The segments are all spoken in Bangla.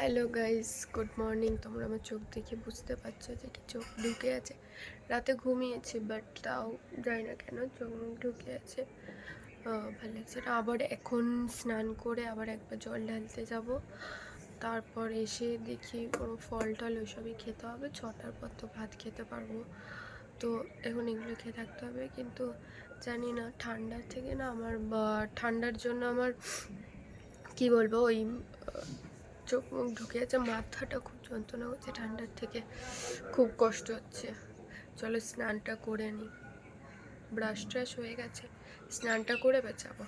Hello guys, good morning. তোমরা আমার চোখ দেখে বুঝতে পারছ যে কি চোখ ঢুকে আছে। রাতে ঘুমিয়েছি, বাট তাও জানি না কেন চোখ মুখ ঢুকে আছে। ভালো লাগছে না। আবার এখন স্নান করে আবার একবার জল ঢালতে যাব। তারপর এসে দেখি কোনো ফল টল ওইসবই খেতে হবে। ছটার পর তো ভাত খেতে পারব। তো এখন এগুলো খেয়ে থাকতে হবে। কিন্তু জানি না, ঠান্ডার থেকে না আমার ঠান্ডার জন্য আমার কি বলব, ওই চোখ মুখ ঢুকে আছে, মাথাটা খুব যন্ত্রণা হচ্ছে ঠান্ডার থেকে খুব কষ্ট হচ্ছে। চলো স্নানটা করে নিই ব্রাশ ট্রাশ হয়ে গেছে। স্নানটা করে বেচাবো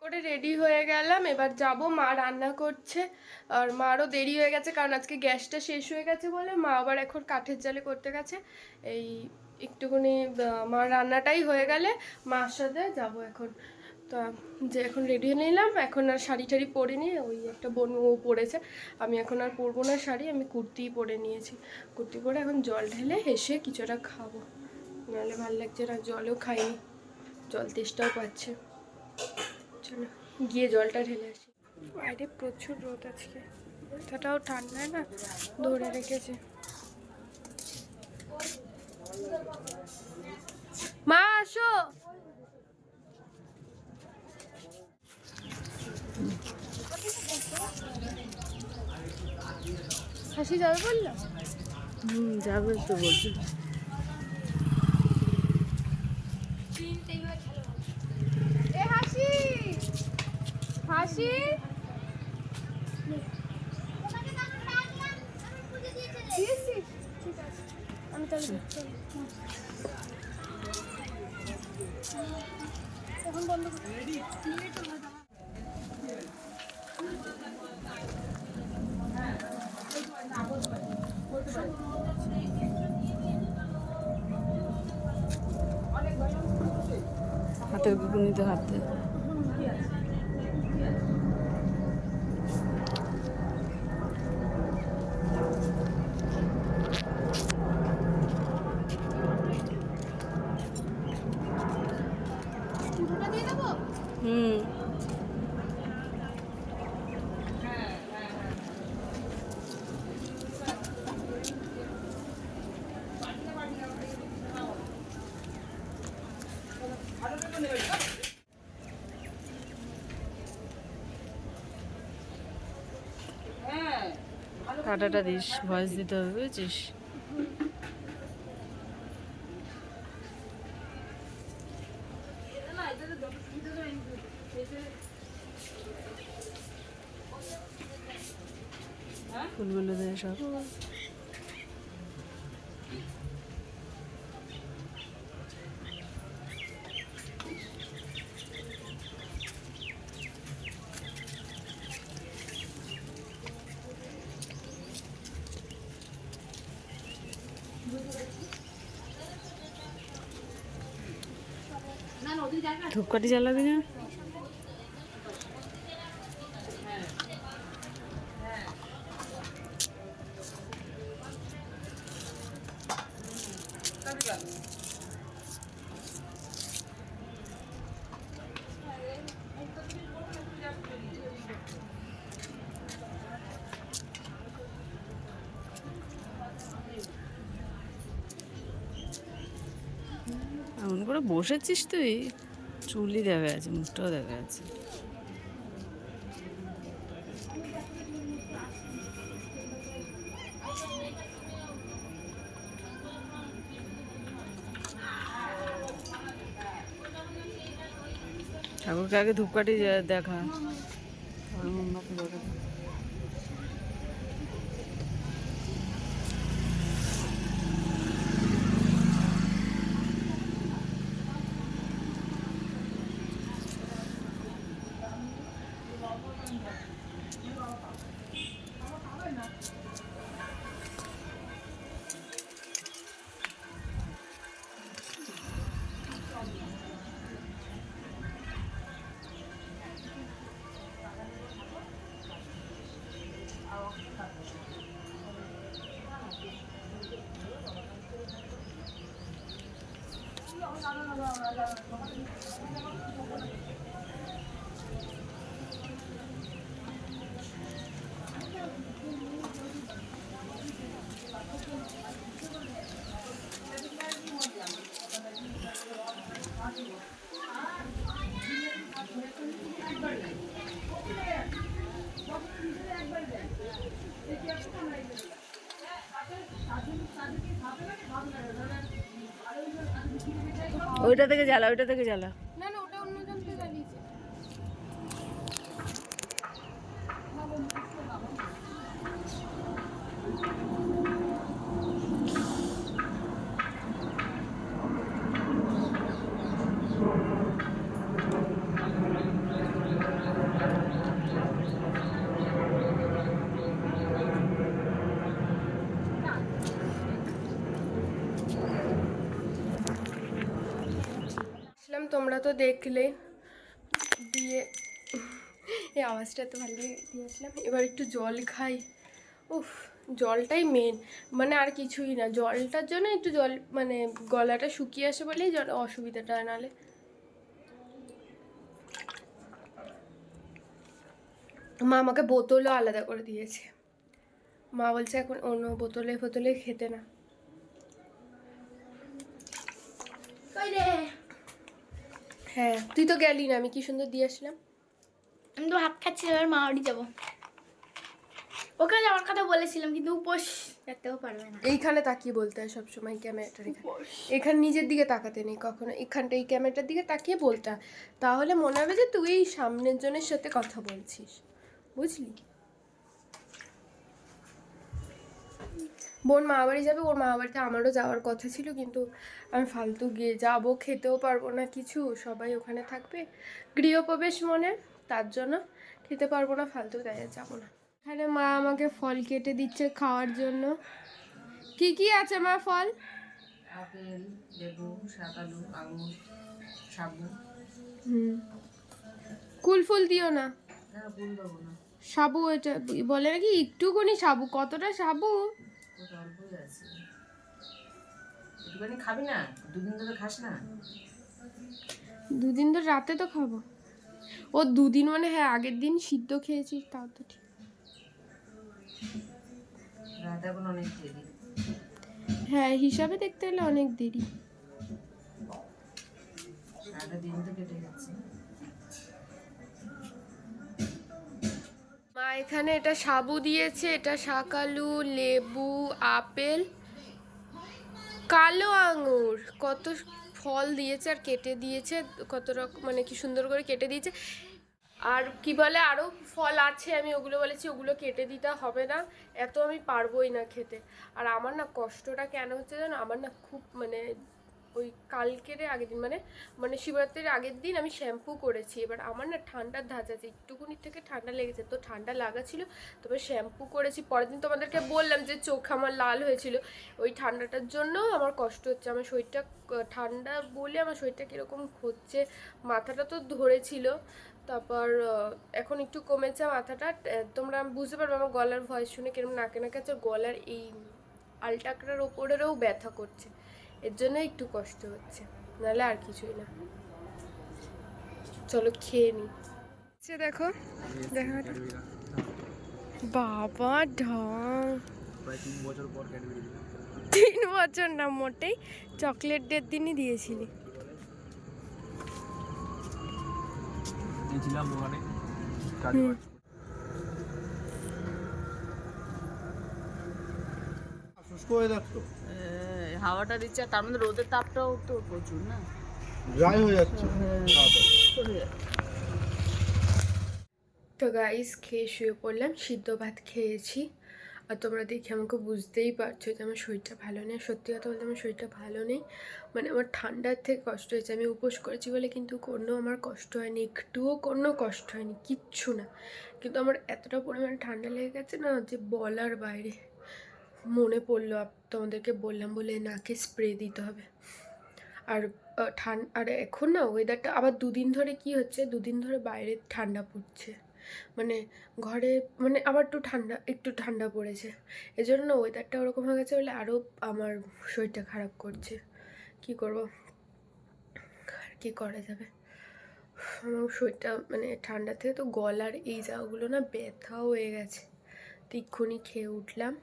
করে রেডি হয়ে গেলাম, এবার যাব, মা রান্না করছে, আর মারও দেরি হয়ে গেছে, কারণ আজকে গ্যাসটা শেষ হয়ে গেছে বলে মা আবার এখন কাঠের জালে করতে গেছে। এই একটুখানি মা রান্নাটাই হয়ে গেলে, মার সাথে যাব এখন। তো যে এখন রেডি হয়ে নিলাম, এখন আর শাড়ি টাড়ি পরে নিয়ে ওই একটা বোন ও পরেছে। আমি এখন আর পরবো না শাড়ি, আমি কুর্তিই পরে নিয়েছি। কুর্তি পরে এখন জল ঢেলে এসে কিছুটা খাব। নাহলে ভালো লাগছে না, জলও খাইনি। জল তেষ্টাও পাচ্ছে। চলো, গিয়ে জলটা ঢেলে আসি। বাইরে প্রচুর রোদ আজকে। মাথাটাও ঠান্ডা না, ধরে রেখেছে মা আসো হাসি যাবে বলল? হুম যাবে তো বলছি। এ হাসি! হাসি! হাতের গুকুনিতে হাতে দিয়ে দেবো হুম কাটাটা দিস ভয়েস দিতে হবে বুঝেছিস? ফুলগুলো দেয় সব ধূপকাঠি জ্বালাবি না? করে বসেছিস তুই? চুলি দেখা যাচ্ছে মুখটাও দেখা যাচ্ছে ঠাকুরকে আগে ধূপকাঠি দেখা। ওইটা থেকে জ্বালা ওইটা থেকে জ্বালা। তো দেখলে দিয়ে, এই আওয়াজটা তো ভালো লাগে দিয়ে আসলাম এবার একটু জল খাই। উফ, জলটাই মেন মানে আর কিছুই না, জলটার জন্য একটু জল মানে গলাটা শুকিয়ে আসে বলেই জল, অসুবিধাটা নাহলে। মা আমাকে বোতলও আলাদা করে দিয়েছে। মা বলছে এখন অন্য বোতলে ফোতলে খেতে না। হ্যাঁ। তুই তো গেলি না আমি কি সুন্দর দিয়ে আসলাম? আমি তো ভাত খাচ্ছি এবার মা বাড়ি যাব। ওকে যাওয়ার কথা বলেছিলাম কিন্তু উপোস যেতেও পারবে না। এইখানে তাকিয়ে বলতে হয় সবসময় ক্যামেরাটার এখানে। এখানে নিজের দিকে তাকাতে নেই কখনো। এখানটা এই ক্যামেরাটার দিকে তাকিয়ে বলতে তাহলে মনে হবে যে তুই এই সামনের জনের সাথে কথা বলছিস। বুঝলি? বোন মা বাড়ি যাবে ওর মা বাড়িতে আমারও যাওয়ার কথা ছিল কিন্তু আমি ফালতু গিয়ে যাব খেতেও পারব না কিছু সবাই ওখানে থাকবে। গৃহপ্রবেশ মনে তার জন্য খেতে পারব না ফালতু তাই আর যাব না। এখানে মা আমাকে ফল কেটে দিচ্ছে খাওয়ার জন্য। কি কি আছে মা ফল? আপেল লেবু শাকালু আঙুর সাবু। হুম। কুল ফুল দিও না। সাবু এটা বলে নাকি একটুখানি সাবু কতটা সাবু? ওটা অল্পই আছে একটুখানি খাবি না? দুদিন ধরে খাস না? দুদিন তো রাতে তো খাব। ও দুদিন মানে হ্যাঁ আগের দিন সিদ্ধ খেয়েছিস তাও তো ঠিক। রাত এখন অনেক দেরি। হ্যাঁ হিসাবে দেখতে গেলে অনেক দেরি। দিন তো কেটে যাচ্ছে এখানে এটা সাবু দিয়েছে, এটা শাকালু লেবু, আপেল, কালো আঙুর। কত ফল দিয়েছে আর কেটে দিয়েছে, কত রকম মানে কি সুন্দর করে কেটে দিয়েছে। আর কি বলে আরও ফল আছে, আমি ওগুলো বলেছি, ওগুলো কেটে দিতে হবে না, এত আমি পারবোই না খেতে। আর আমার না কষ্টটা কেন হচ্ছে জানো, আমার না খুব মানে ওই কালকের আগের দিন মানে মানে শিবরাত্রির আগের দিন আমি শ্যাম্পু করেছি। এবার আমার না ঠান্ডার ধাঁচ আছে, একটুকুনি থেকে ঠান্ডা লেগেছে, তো ঠান্ডা লাগা ছিল, তবে শ্যাম্পু করেছি। পরের দিন তোমাদেরকে বললাম যে চোখ আমার লাল হয়েছিল, ওই ঠান্ডাটার জন্য আমার কষ্ট হচ্ছে। আমার শরীরটা ঠান্ডা বলে আমার শরীরটা কীরকম হচ্ছে মাথাটা তো ধরেছিল, তারপর এখন একটু কমেছে মাথাটা। তোমরা বুঝতে পারবে আমার গলার ভয়েস শুনে কীরকম নাকে নাকে আছে, গলার এই আলটাকড়ার ওপরেরও ব্যথা করছে। এর জন্য একটু কষ্ট হচ্ছে নাহলে আর কিছুই না। চলো খেয়ে নি। দেখো দেখো বাবা ঢং। তিন বছর পর তিন বছর না মোটেই। চকলেট ডের দিনই দিয়েছিলি। ওখানে। শুষ্ক তো হাওয়াটা দিচ্ছে আর তার মধ্যে রোদের তাপটাও তো প্রচুর না? ড্রাই হয়ে যাচ্ছে। তো গাইস খেয়ে শুয়ে পড়লাম সিদ্ধ ভাত খেয়েছি। আর তোমরা দেখে আমাকে বুঝতেই পারছ যে আমার শরীরটা ভালো নেই। সত্যি কথা বলতে আমার শরীরটা ভালো নেই। মানে আমার ঠান্ডার থেকে কষ্ট হয়েছে। আমি উপোস করেছি বলে কিন্তু কোনো আমার কষ্ট হয়নি একটুও কোনো কষ্ট হয়নি কিচ্ছু না। কিন্তু আমার এতটা পরিমাণে ঠান্ডা লেগে গেছে না যে বলার বাইরে। মনে পড়ল তোমাদেরকে বললাম বলে নাকে স্প্রে দিতে হবে। আর ঠান্ডা আর এখন না ওয়েদারটা আবার দুদিন ধরে কি হচ্ছে, দুদিন ধরে বাইরে ঠান্ডা পড়ছে। মানে ঘরে মানে আবার একটু ঠান্ডা একটু ঠান্ডা পড়েছে। এজন্য ওয়েদারটা ওরকম হয়ে গেছে বলে আরও আমার শরীরটা খারাপ করছে। কি করব? আর কি করা যাবে? আমার শরীরটা মানে ঠান্ডা থেকে তো গলার এই জায়গাগুলো না ব্যথাও হয়ে গেছে। তো খেয়ে উঠলাম।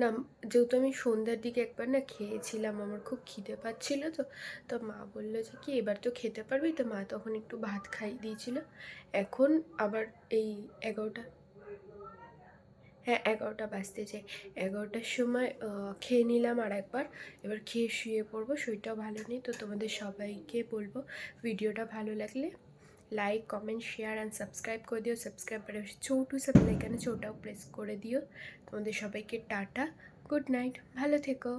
না, যেহেতু আমি সন্ধ্যার দিকে একবার না খেয়েছিলাম, আমার খুব খিদে পাচ্ছিল তো তো মা বলল যে, কি, এবার তো খেতে পারবি? তো মা তখন একটু ভাত খাইয়ে দিয়েছিল। এখন আবার এই এগারোটা হ্যাঁ এগারোটা বাজতে চাই এগারোটার সময় খেয়ে নিলাম আর একবার এবার খেয়ে শুয়ে পড়ব, শরীরটাও ভালো নেই, তো তোমাদের সবাইকে বলব, ভিডিওটা ভালো লাগলে like comment share and subscribe করে দিও। সাবস্ক্রাইব করে ছোটু সাবস্ক্রাইব এখানে ছোটাও প্রেস করে দিও। তোমাদের সবাইকে টাটা। গুড নাইট ভালো থেকো।